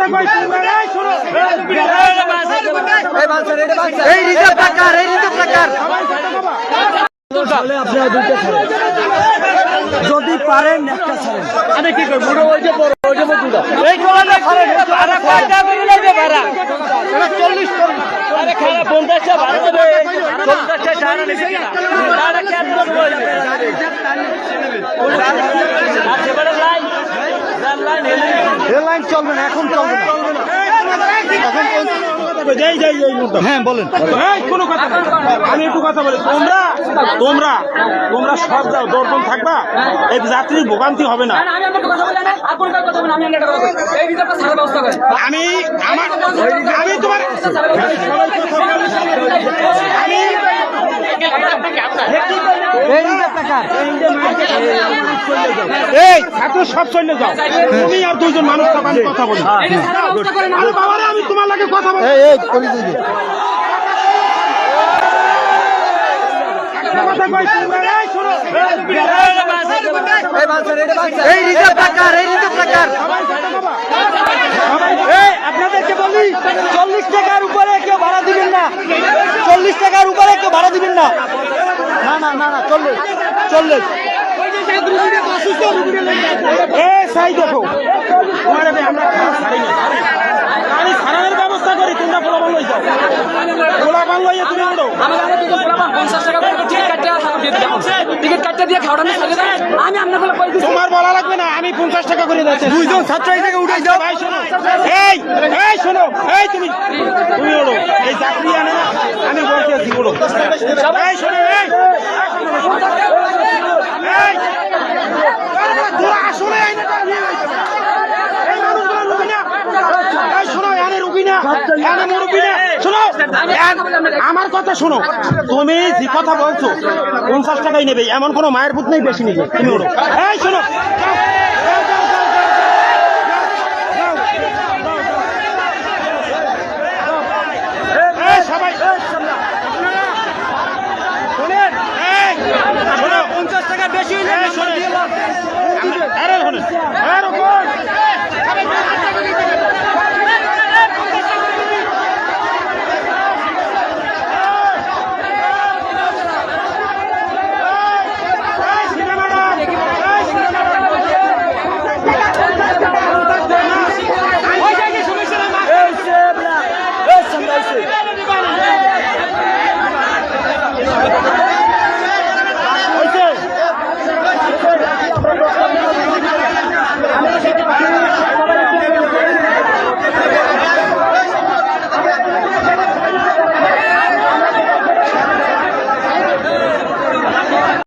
কথা কই এই এই রিজার্ভ টাকার এই রিজার্ভ টাকার যদি পারেন একটা ছাড়েন আমি কি করব ওই যে বড় ওই যে বড় এই কোলাটা ছাড়েন আরে কয়টা করে লাগবে ভাড়া এটা 40 আরে খারাপ 50 ভাড়া দেবে 50 ছাড়া নেবে আরে কেন করব আচ্ছা লাইন লাইন চলবে না এখন চলবে না। যাই যাই যাই হ্যাঁ বলেন। এই কোনো কথা আমি একটু কথা বলি। তোমরা তোমরা তোমরা সব যাও দর্পণ থাকবা। এই যাত্রীর ভোগান্তি হবে না। আমি আপনাকে কথা বলি না। আপনার কথা বলি আমি একটা কথা বলি এই রিজার্ভটা সারা ব্যবস্থা করেন। আমি আমার আমি তোমার আমি এই রিজার্ভ টাকার এই ছাত্র সব চলে যাও। তুমি আর দুইজন মানুষ কথা বলি। এই যে সারা ব্যবস্থা করেন আরে বাবারে আমি তোমার লাগে কথা বলি। এই এই করে দিই কথা কই এই শোনো। এই রিজার্ভ টাকার এই রিজার্ভ টাকার আপনাদেরকে বলি চল্লিশ টাকার উপরে কেউ ভাড়া দিবেন না। চল্লিশ টাকার উপরে কেউ ভাড়া দিবেন না। না না চল্লিশ চল্লিশ। এ সাই দেখো। আমরা ব্যবস্থা করি তোমরা লই যাও তুমি টিকিট কাটতে দিয়ে আমি আপনার দিচ্ছি তোমার বলা লাগবে না আমি পঞ্চাশ টাকা করে যাচ্ছি দুইজন ছাত্র এই থেকে উঠে যাও ভাই শোনো। এই এই শোনো। এই তুমি তুমি ওড়ো এই চাকরি আনে না আমি বলতে ওড়ো এখানে আমার কথা শোনো তুমি যে কথা বলছো পঞ্চাশ টাকাই নেবে এমন কোনো মায়ের পুত নেই বেশি নেবে তুমি ওরো এই শোনো। Hey!